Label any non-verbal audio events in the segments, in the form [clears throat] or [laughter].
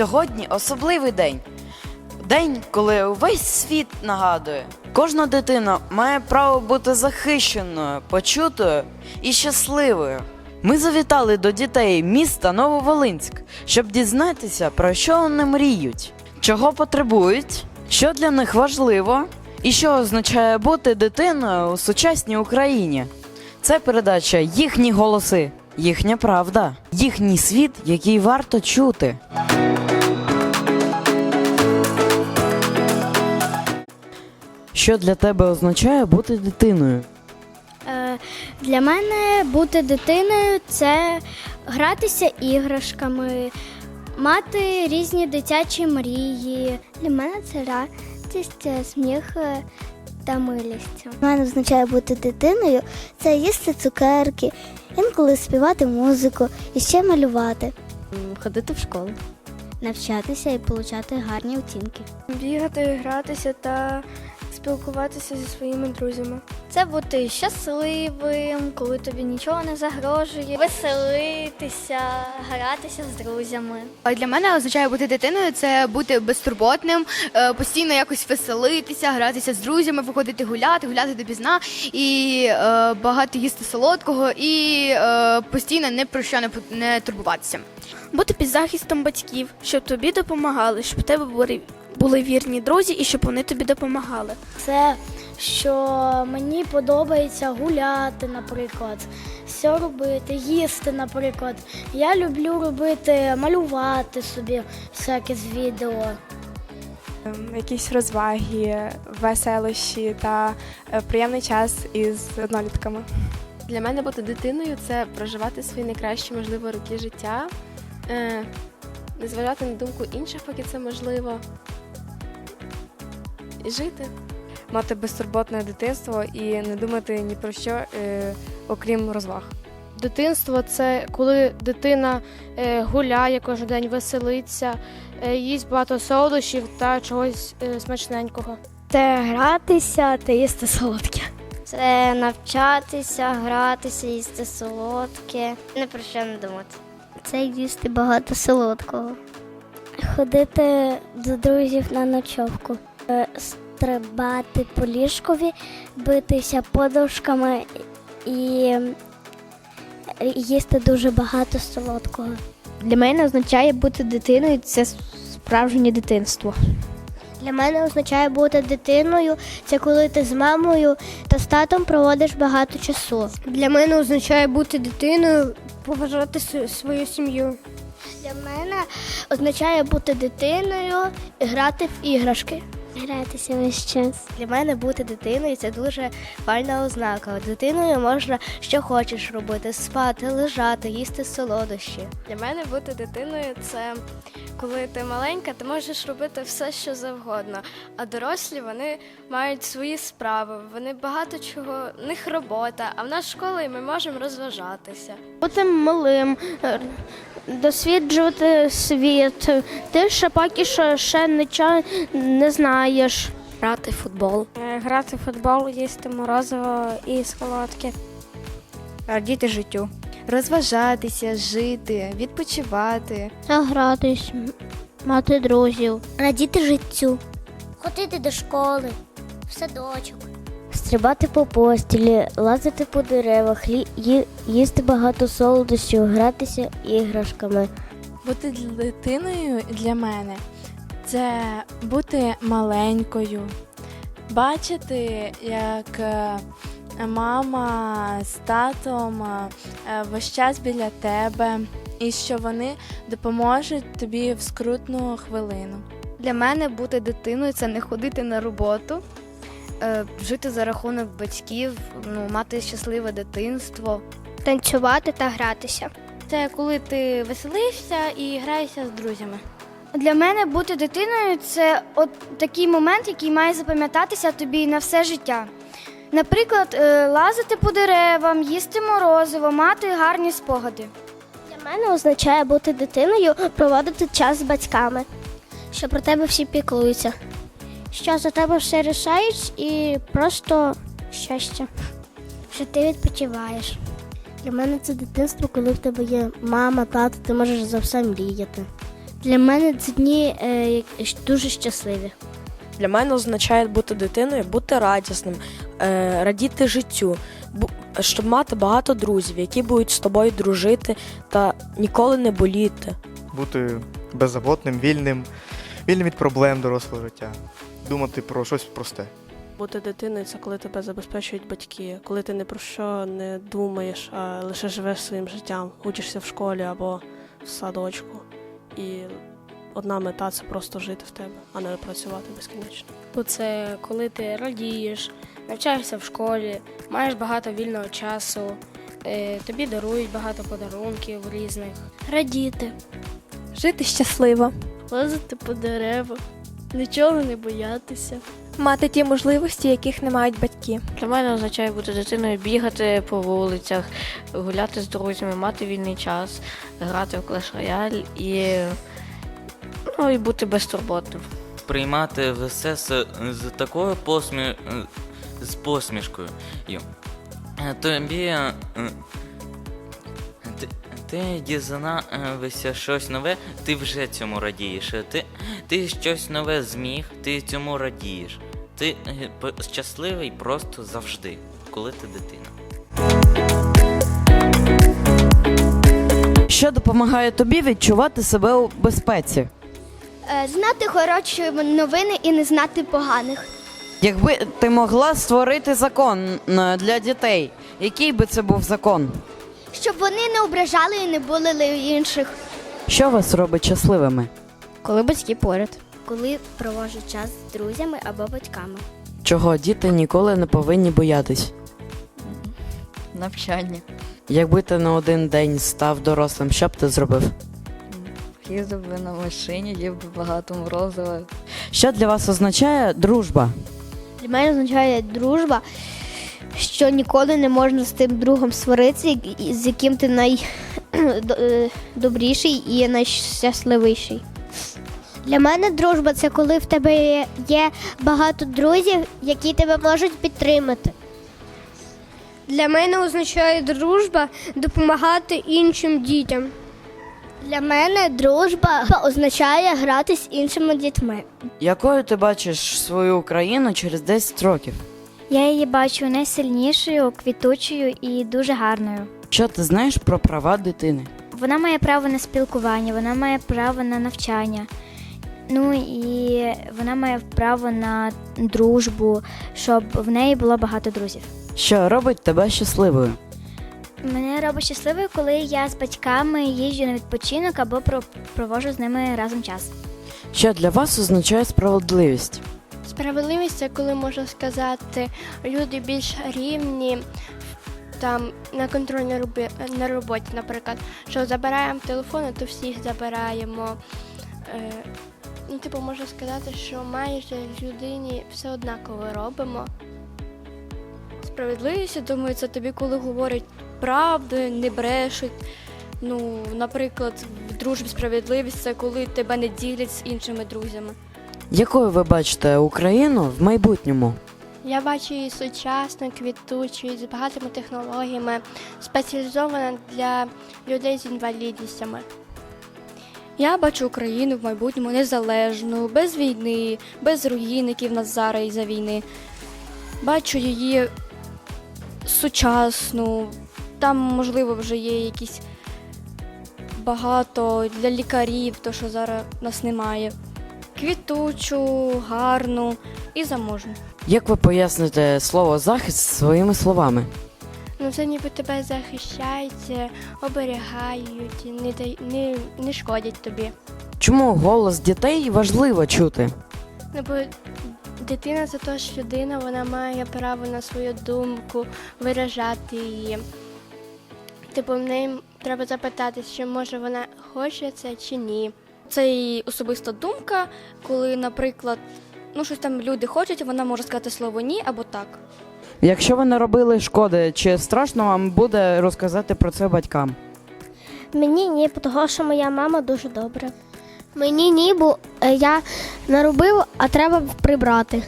Сьогодні особливий день. День, коли увесь світ нагадує. Кожна дитина має право бути захищеною, почутою і щасливою. Ми завітали до дітей міста Нововолинськ, щоб дізнатися, про що вони мріють, чого потребують, що для них важливо і що означає бути дитиною у сучасній Україні. Це передача їхні голоси, їхня правда, їхній світ, який варто чути. Що для тебе означає бути дитиною? Е, Для мене бути дитиною це гратися іграшками, мати різні дитячі мрії. Для мене це радість, е, сміх е, та милість. У мене означає бути дитиною це їсти цукерки, інколи співати музику і ще малювати. Ходити в школу, навчатися і отримати гарні оцінки. Бігати, гратися та спілкуватися зі своїми друзями. Це бути щасливим, коли тобі нічого не загрожує, веселитися, гратися з друзями. А Для мене означає бути дитиною це бути безтурботним, е, постійно якось веселитися, гратися з друзями, виходити гуляти, гуляти допізна і е, багато їсти солодкого і е, постійно ні про що не, турбуватися. Бути під захистом батьків, щоб тобі допомагали, щоб у тебе були, були вірні друзі і щоб вони тобі допомагали. Це що мені подобається гуляти, наприклад, все робити, їсти, наприклад. Я люблю робити, малювати собі всяке з відео. Ем, якісь розваги, веселощі та е, приємний час із однолітками. Для мене бути дитиною це проживати свої найкращі можливі роки життя, е, не зважати на думку інших, поки це можливо. І жити. мати безтурботне дитинство і не думати ні про що, е, окрім розваг. Дитинство це коли дитина е, гуляє кожен день, веселиться, е, їсть багато солодощів та чогось е, смачненького. Це гратися та їсти солодке. Це навчатися, гратися, їсти солодке. Не про що не думати. Це їсти багато солодкого. Ходити до друзів на ночовку, стрибати по ліжкові, битися подушками і е, їсти дуже багато солодкого. Для мене означає бути дитиною це справжнє дитинство. Для мене означає бути дитиною це коли ти з мамою та з татом проводиш багато часу. Для мене означає бути дитиною, поважати свою сім'ю. Для мене означає бути дитиною і грати в іграшки. Гратися весь час. Для мене бути дитиною це дуже файна ознака. Дитиною можна що хочеш робити: спати, лежати, їсти солодощі. Для мене бути дитиною це коли ти маленька, ти можеш робити все, що завгодно. А дорослі вони мають свої справи, вони багато чого, в них робота, а в нас школа і ми можемо розважатися. Бути малим, досліджувати світ. Ти ще поки що ще нічого не знаєш. Грати в футбол. Е, Грати в футбол, їсти морозиво і солодке. Радіти життю. Розважатися, жити, відпочивати. Гратись, мати друзів. Радіти життю, Ходити до школи, в садочок. Стрибати по постілі, лазити по деревах, лі- ї- їсти багато солодощів, гратися іграшками. Бути дитиною для мене це бути маленькою, бачити, як е, мама з татом е, весь час біля тебе, і що вони допоможуть тобі в скрутну хвилину. Для мене бути дитиною це не ходити на роботу, жити за рахунок батьків, ну, мати щасливе дитинство. Танцювати та гратися. Це коли ти веселишся і граєшся з друзями. Для мене бути дитиною це от такий момент, який має запам'ятатися тобі на все життя. Наприклад, е, лазити по деревам, їсти морозиво, мати гарні спогади. Для мене означає бути дитиною, проводити час з батьками. Що про тебе всі піклуються. Що за тебе все рішають і просто щастя. Що ти відпочиваєш. Для мене це дитинство, коли в тебе є мама, тато, ти можеш за все мріяти. Для мене ці дні е, дуже щасливі. Для мене означає бути дитиною, бути радісним, е, радіти життю, бу- щоб мати багато друзів, які будуть з тобою дружити та ніколи не боліти. бути беззаботним, вільним, вільним від проблем дорослого життя, думати про щось просте. Бути дитиною це коли тебе забезпечують батьки, коли ти ні про що не думаєш, а лише живеш своїм життям, учишся в школі або в садочку. І одна мета це просто жити в тебе, а не працювати безкінечно. Це коли ти радієш, навчаєшся в школі, маєш багато вільного часу, е, тобі дарують багато подарунків різних. Радіти. Жити щасливо, Лазити по деревах, нічого не боятися. мати ті можливості, яких не мають батьки. Для мене означає бути дитиною, бігати по вулицях, гуляти з друзями, мати вільний час, грати в клеш рояль і, ну, і бути безтурботним. Приймати все з, з такою посмі... з посмішкою. Е, Тобі. Е, Ти, дізнався щось нове, ти вже цьому радієш. Ти, ти щось нове зміг, ти цьому радієш. Ти е, щасливий просто завжди, коли ти дитина. Що допомагає тобі відчувати себе у безпеці? Е, Знати хороші новини і не знати поганих. Якби ти могла створити закон е, для дітей, який би це був закон? Щоб вони не ображали і не булили інших. Що вас робить щасливими? Коли батьки поряд. Коли проводжу час з друзями або батьками. Чого діти ніколи не повинні боятись? Навчання. Якби ти на один день став дорослим, що б ти зробив? Їздив би на машині, їв би багато морозива. Що для вас означає дружба? Для мене означає дружба, що ніколи не можна з тим другом сваритися, з яким ти найдобріший [clears throat] і найщасливіший. Для мене дружба це коли в тебе є- багато друзів, які тебе можуть підтримати. Для мене означає дружба допомагати іншим дітям. Для мене дружба означає грати з іншими дітьми. Якою ти бачиш свою країну через 10 років? Я її бачу найсильнішою, квітучою і дуже гарною. Що ти знаєш про права дитини? Вона має право на спілкування, вона має право на навчання. Ну і вона має право на дружбу, щоб в неї було багато друзів. Що робить тебе щасливою? Мене робить щасливою, коли я з батьками їжджу на відпочинок або про- проводжу з ними разом час. Що для вас означає справедливість? Справедливість це коли можна сказати, люди більш рівні там на контрольній робі- на роботі, наприклад, що забираємо телефони, то всіх забираємо. Е, ну, типу, можна сказати, що майже людині все однаково робимо. Справедливість, я думаю, це тобі, коли говорять правду, не брешуть. Ну, наприклад, в дружбі справедливість це коли тебе не ділять з іншими друзями. Якою ви бачите Україну в майбутньому? Я бачу її сучасно, квітучою, з багатими технологіями, спеціалізована для людей з інвалідністями. Я бачу Україну в майбутньому незалежну, без війни, без руїн, які в нас зараз із-за війни. Бачу її сучасну, там, можливо, вже є якісь багато для лікарів, то що зараз нас немає. Квітучу, гарну і заможну. Як ви поясните слово захист своїми словами? Ну, це ніби тебе захищають, е, оберігають, не, дай- не, не шкодять тобі. Чому голос дітей важливо чути? Ну, бо дитина це теж людина, вона має право на свою думку, виражати її. Типу, в неї треба запитати, чи може вона хоче це чи ні. Це її особиста думка, коли, наприклад, ну щось там люди хочуть, вона може сказати слово ні або так. Якщо ви не робили шкоди, чи страшно вам буде розказати про це батькам? Мені ні, тому що моя мама дуже добра. Мені ні, бо е, я наробив, а треба прибрати.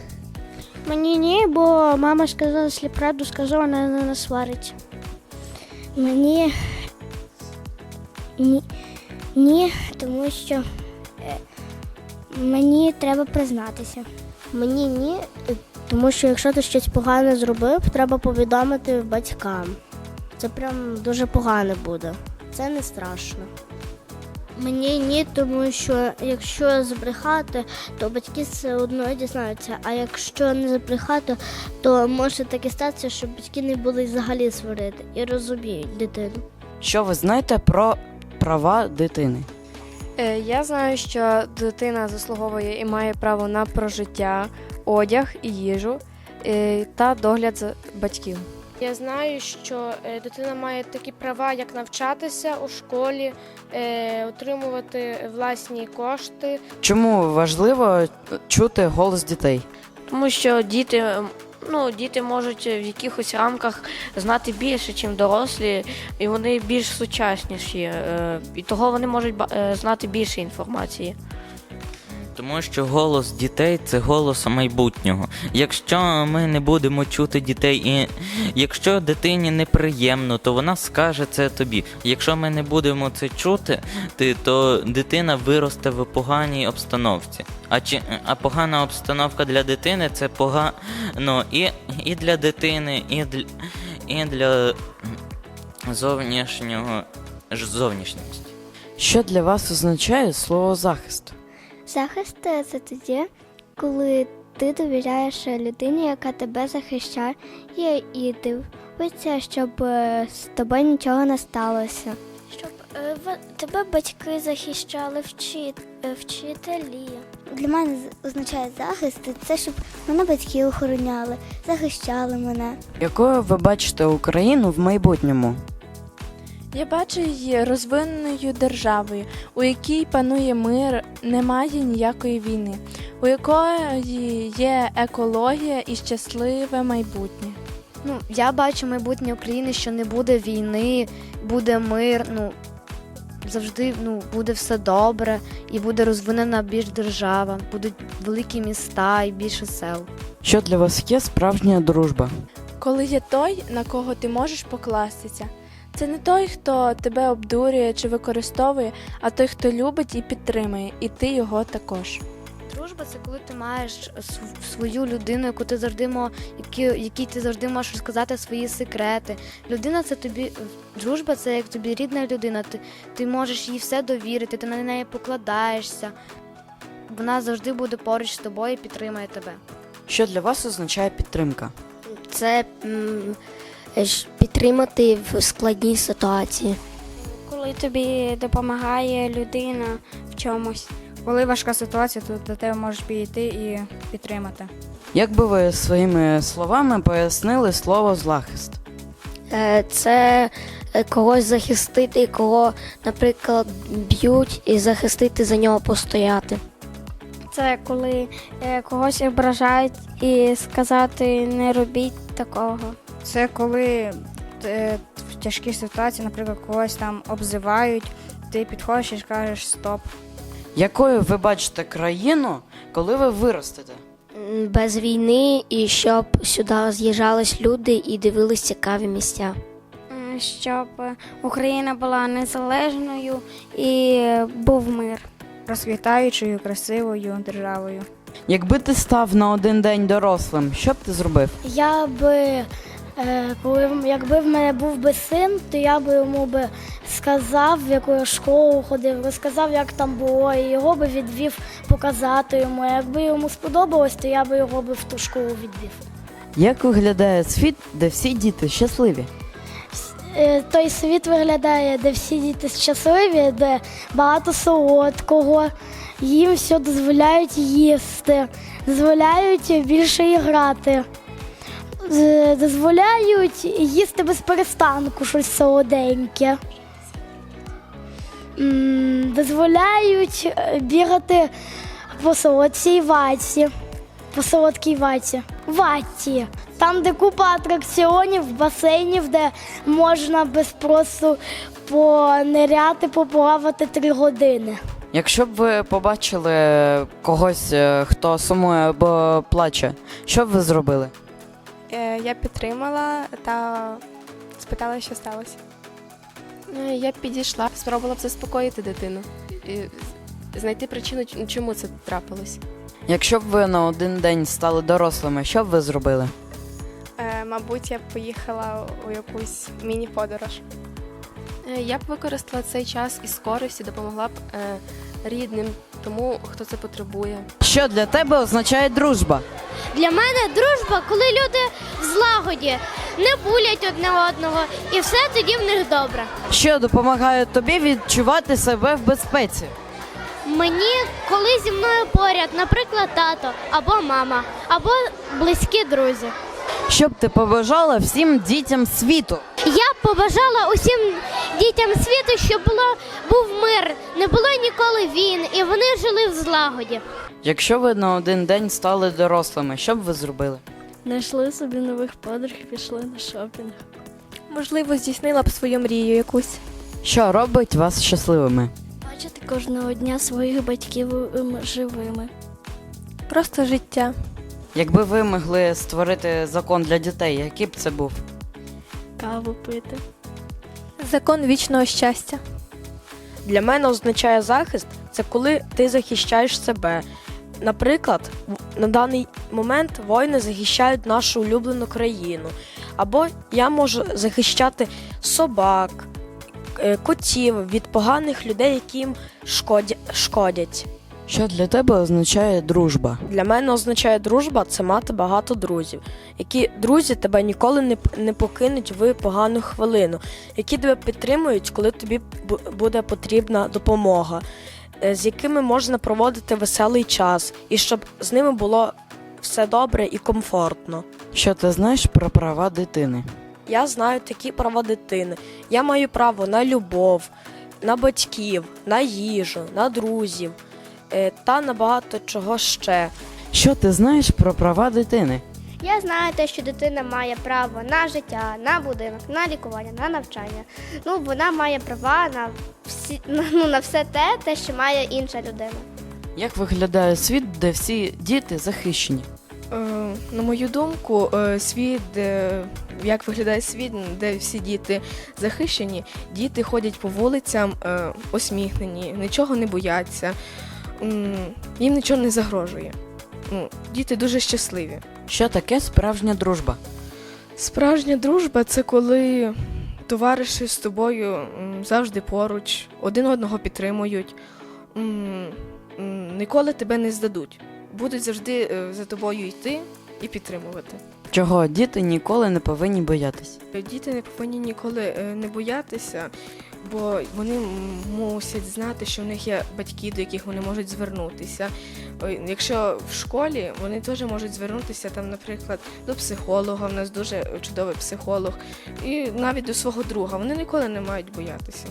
Мені ні, бо мама сказала, якщо правду скажу, вона не насварить. Мені ні, ні, тому що Мені треба признатися. Мені ні, тому що якщо ти щось погане зробив, треба повідомити батькам. Це прям дуже погано буде. Це не страшно. Мені ні, тому що якщо збрехати, то батьки все одно дізнаються. А якщо не збрехати, то може таке статися, що батьки не будуть взагалі сварити і розуміють дитину. Що ви знаєте про права дитини? Е, Я знаю, що дитина заслуговує і має право на прожиття, одяг і їжу е, та догляд за батьків. Я знаю, що е, дитина має такі права, як навчатися у школі, отримувати власні кошти. Чому важливо чути голос дітей? Тому що діти, ну, діти можуть в якихось рамках знати більше, ніж дорослі, і вони більш сучасніші. е, І того вони можуть е, знати більше інформації. Тому що голос дітей це голос майбутнього. Якщо ми не будемо чути дітей, і якщо дитині неприємно, то вона скаже це тобі. Якщо ми не будемо це чути, ти- то дитина виросте в поганій обстановці. А чи а погана обстановка для дитини це погано і, і для дитини, і для, і для зовнішнього зовнішності. Що для вас означає слово захист? Захист е, це тоді, коли ти довіряєш людині, яка тебе захищає, і дивиться, щоб е, з тобою нічого не сталося. Щоб е, тебе батьки захищали, вчит, вчителі. Для мене означає захист це щоб мене батьки охороняли, захищали мене. Якою ви бачите Україну в майбутньому? Я бачу її розвиненою державою, у якій панує мир, немає ніякої війни, у якої є екологія і щасливе майбутнє. Ну, я бачу майбутнє України, що не буде війни, буде мир, ну завжди ну, буде все добре і буде розвинена більш держава, будуть великі міста і більше сел. Що для вас є справжня дружба? Коли є той, на кого ти можеш покластися. Це не той, хто тебе обдурює чи використовує, а той, хто любить і підтримує, і ти його також. Дружба це коли ти маєш свою людину, яку ти завжди мо, які, якій ти завжди можеш розказати свої секрети. Людина це тобі дружба це як тобі рідна людина. Ти, ти можеш їй все довірити, ти на неї покладаєшся. Вона завжди буде поруч з тобою і підтримає тебе. Що для вас означає підтримка? Це підтримати в складній ситуації. Коли тобі допомагає людина в чомусь. Коли важка ситуація, то до тебе можеш підійти і підтримати. Як би ви своїми словами пояснили слово захист? Е, Це е, когось захистити, кого, наприклад, б'ють, і захистити за нього постояти. Це коли е, когось ображають і сказати не робіть такого. Це коли е, в тяжкій ситуації, наприклад, когось там обзивають, ти підходиш і кажеш стоп. Якою ви бачите країну, коли ви виростете? Без війни і щоб сюди з'їжджались люди і дивились цікаві місця. Щоб Україна була незалежною і був мир. Розквітаючою, красивою державою. Якби ти став на один день дорослим, що б ти зробив? Я би, е, коли якби в мене був би син, то я би йому би сказав, в яку я школу ходив, розказав, як там було, і його би відвів показати йому. Якби йому сподобалось, то я би його би в ту школу відвів. Як виглядає світ, де всі діти щасливі? Е, Той світ виглядає, де всі діти щасливі, де багато солодкого, їм все дозволяють їсти, дозволяють більше і грати, дозволяють їсти без перестанку щось солоденьке. Дозволяють е, бігати по солодцій ваті. По солодкій ваті. Ваті. Там, де купа атракціонів, басейнів, де можна без спросу пониряти, поплавати три години. Якщо б ви побачили когось, е, хто сумує або плаче, що б ви зробили? Е, Я підтримала та спитала, що сталося. Е, Я підійшла, спробувала б заспокоїти дитину. І знайти причину, чому це трапилось. Якщо б ви на один день стали дорослими, що б ви зробили? Е, мабуть, я б поїхала у якусь міні-подорож. Е, Я б використала цей час із користі, допомогла б е, рідним, тому хто це потребує. Що для тебе означає дружба? Для мене дружба, коли люди в злагоді, не булять одне одного, і все тоді в них добре. Що допомагає тобі відчувати себе в безпеці? Мені, коли зі мною поряд, наприклад, тато або мама, або близькі друзі. Що б ти побажала всім дітям світу? Я б побажала усім дітям світу, щоб було був мир, не було ніколи війн, і вони жили в злагоді. Якщо ви на один день стали дорослими, що б ви зробили? Знайшли собі нових подруг і пішли на шопінг. Можливо, здійснила б свою мрію якусь. Що робить вас щасливими? Бачити кожного дня своїх батьків ем, живими. Просто життя. Якби ви могли створити закон для дітей, який б це був? Каву пити. Закон вічного щастя. Для мене означає захист це коли ти захищаєш себе. Наприклад, на даний момент воїни захищають нашу улюблену країну. Або я можу захищати собак, е, котів від поганих людей, які їм шкодять. Що для тебе означає дружба? Для мене означає дружба це мати багато друзів, які друзі тебе ніколи не, не покинуть в погану хвилину, які тебе підтримують, коли тобі бу- буде потрібна допомога, е, з якими можна проводити веселий час, і щоб з ними було все добре і комфортно. Що ти знаєш про права дитини? Я знаю такі права дитини. Я маю право на любов, на батьків, на їжу, на друзів та на багато чого ще. Що ти знаєш про права дитини? Я знаю те, що дитина має право на життя, на будинок, на лікування, на навчання. Ну, вона має права на всі на, [laughs] ну, на все те, те, що має інша людина. Як виглядає світ, де всі діти захищені? Е, На мою думку, е, світ, де, як виглядає світ, де всі діти захищені, діти ходять по вулицям е, осміхнені, нічого не бояться, їм нічого не загрожує. Ну, діти дуже щасливі. Що таке справжня дружба? Справжня дружба це коли товариші з тобою завжди поруч, один одного підтримують, ніколи тебе не здадуть. Будуть завжди е, за тобою йти і підтримувати. Чого діти ніколи не повинні боятись? Діти не повинні ніколи е, не боятися, бо вони мусять знати, що в них є батьки, до яких вони можуть звернутися. Якщо в школі вони теж можуть звернутися там, наприклад, до психолога. У нас дуже чудовий психолог, і навіть до свого друга. Вони ніколи не мають боятися.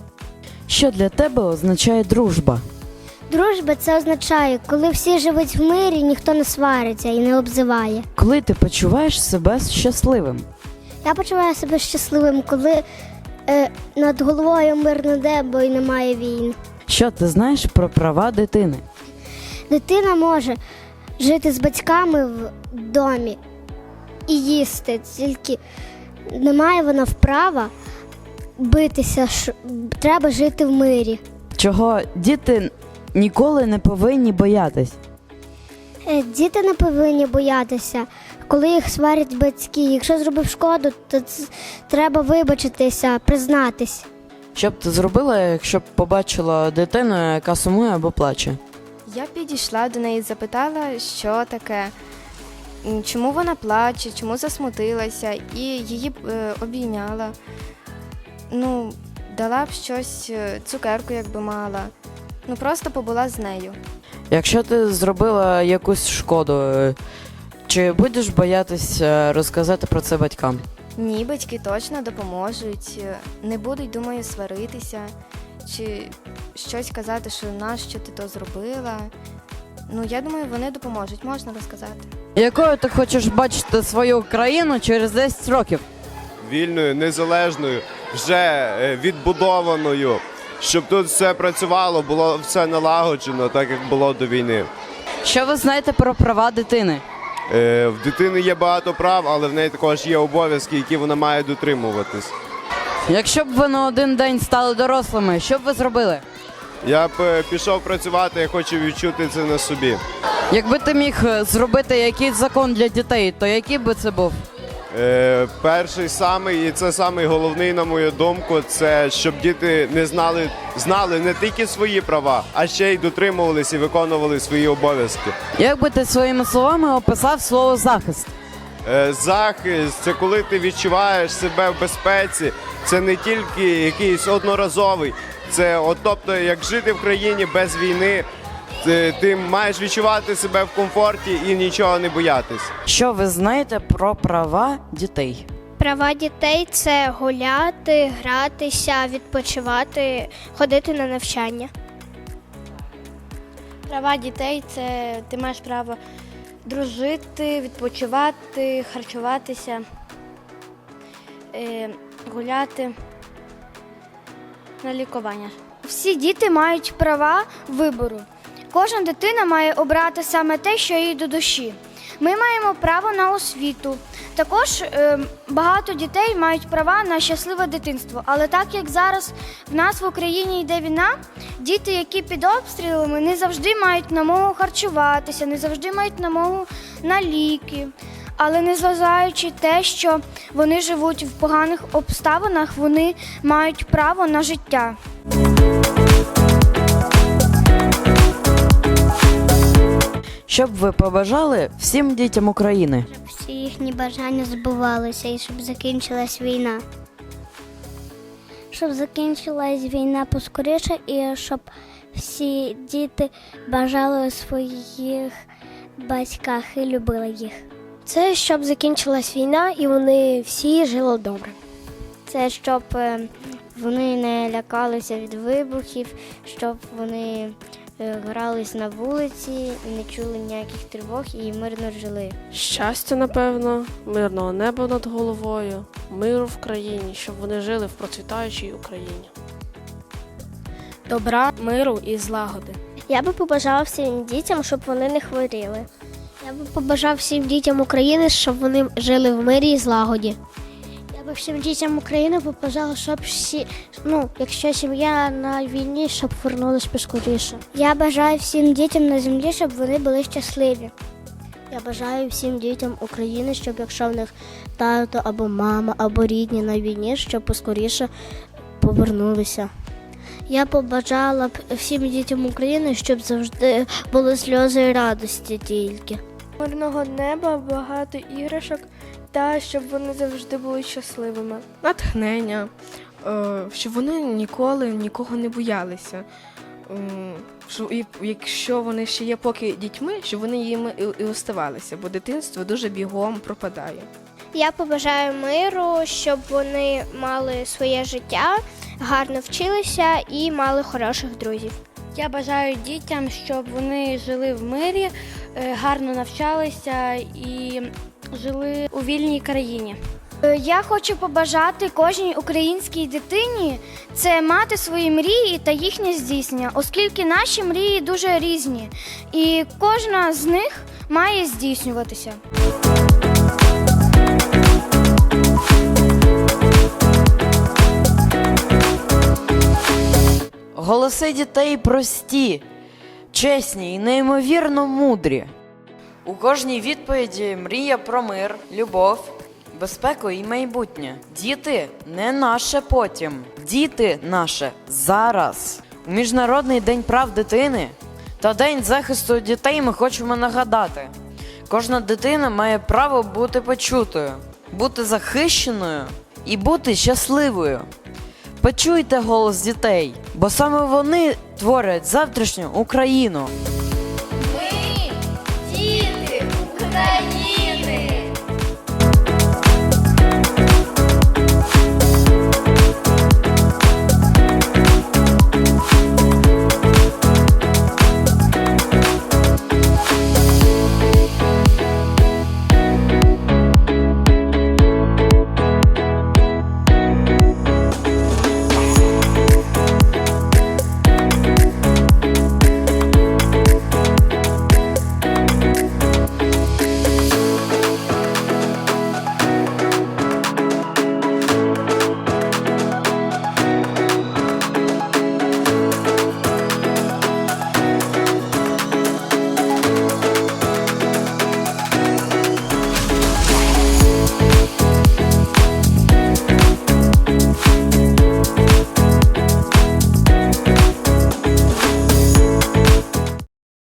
Що для тебе означає дружба? Дружба це означає, коли всі живуть в мирі, ніхто не свариться і не обзиває. Коли ти почуваєш себе щасливим? Я почуваю себе щасливим, коли над головою мирне небо і немає війн. Що ти знаєш про права дитини? Дитина може жити з батьками в домі і їсти, тільки не має вона вправа битися, треба жити в мирі. Чого діти ніколи не повинні боятись? Е, Діти не повинні боятися, коли їх сварять батьки. Якщо зробив шкоду, то треба вибачитися, признатись. Що б ти зробила, якщо б побачила дитину, яка сумує або плаче? Я підійшла до неї, запитала, що таке, чому вона плаче, чому засмутилася, і її б, е, обійняла. Ну, дала б щось, е, цукерку, якби мала. Ну, просто побула з нею. Якщо ти зробила якусь шкоду, чи будеш боятися розказати про це батькам? Ні, батьки точно допоможуть, е, не будуть, думаю, сваритися, чи щось казати, що нащо ти то зробила. Ну, я думаю, вони допоможуть, можна розказати. Якою ти хочеш бачити свою країну через 10 років? вільною, незалежною, вже е, відбудованою, щоб тут все працювало, було все налагоджено, так як було до війни. Що ви знаєте про права дитини? Е, В дитини є багато прав, але в неї також є обов'язки, які вона має дотримуватись. Якщо б ви на один день стали дорослими, що б ви зробили? Я б е, пішов працювати, я хочу відчути це на собі. Якби ти міг е, зробити якийсь закон для дітей, то який би це був? Е, перший самий, і це самий головний, на мою думку, це щоб діти не знали, знали не тільки свої права, а ще й дотримувалися і виконували свої обов'язки. Як би ти своїми словами описав слово захист? Е, Захист це коли ти відчуваєш себе в безпеці. Це не тільки якийсь одноразовий. Це от, тобто, як жити в країні без війни, ти, ти маєш відчувати себе в комфорті і нічого не боятись. Що ви знаєте про права дітей? Права дітей це гуляти, гратися, відпочивати, ходити на навчання. Права дітей це ти маєш право дружити, відпочивати, харчуватися, е, гуляти на лікування. Всі діти мають права вибору. Кожна дитина має обрати саме те, що їй до душі. Ми маємо право на освіту. Також е, багато дітей мають права на щасливе дитинство. Але так як зараз в нас в Україні йде війна, діти, які під обстрілами, не завжди мають намогу харчуватися, не завжди мають намогу на ліки. Але незважаючи те, що вони живуть в поганих обставинах, вони мають право на життя. Що б ви побажали всім дітям України? щоб Всі їхні бажання збувалися і щоб закінчилась війна. Щоб закінчилась війна поскоріше і щоб всі діти бажали своїх батьках і любили їх. Це щоб закінчилась війна і вони всі жили добре. Це щоб е, вони не лякалися від вибухів, щоб вони грались на вулиці, не чули ніяких тривог і мирно жили. Щастя, напевно, мирного неба над головою, миру в країні, щоб вони жили в процвітаючій Україні. Добра, миру і злагоди. Я би побажала всім дітям, щоб вони не хворіли. Я би побажав всім дітям України, щоб вони жили в мирі і злагоді. Би всім дітям України побажала, щоб всі, ну, якщо сім'я на війні, щоб повернулась поскоріше. Я бажаю всім дітям на землі, щоб вони були щасливі. Я бажаю всім дітям України, щоб якщо в них тато або мама, або рідні на війні, щоб поскоріше повернулися. Я побажала б всім дітям України, щоб завжди були сльози і радості тільки. Мирного неба, багато іграшок та щоб вони завжди були щасливими. Натхнення, е, щоб вони ніколи нікого не боялися. Що і якщо вони ще є поки дітьми, щоб вони їм і, і оставалися, бо дитинство дуже бігом пропадає. Я побажаю миру, щоб вони мали своє життя, гарно вчилися і мали хороших друзів. Я бажаю дітям, щоб вони жили в мирі, е, гарно навчалися і жили у вільній країні. Е, Я хочу побажати кожній українській дитині це мати свої мрії та їхнє здійснення, оскільки наші мрії дуже різні, і кожна з них має здійснюватися. Голоси дітей прості, чесні і неймовірно мудрі. У кожній відповіді мрія про мир, любов, безпеку і майбутнє. Діти не наше потім. Діти наше зараз. У Міжнародний день прав дитини та День захисту дітей ми хочемо нагадати. Кожна дитина має право бути почутою, бути захищеною і бути щасливою. Почуйте голос дітей, бо саме вони творять завтрашню Україну. 加一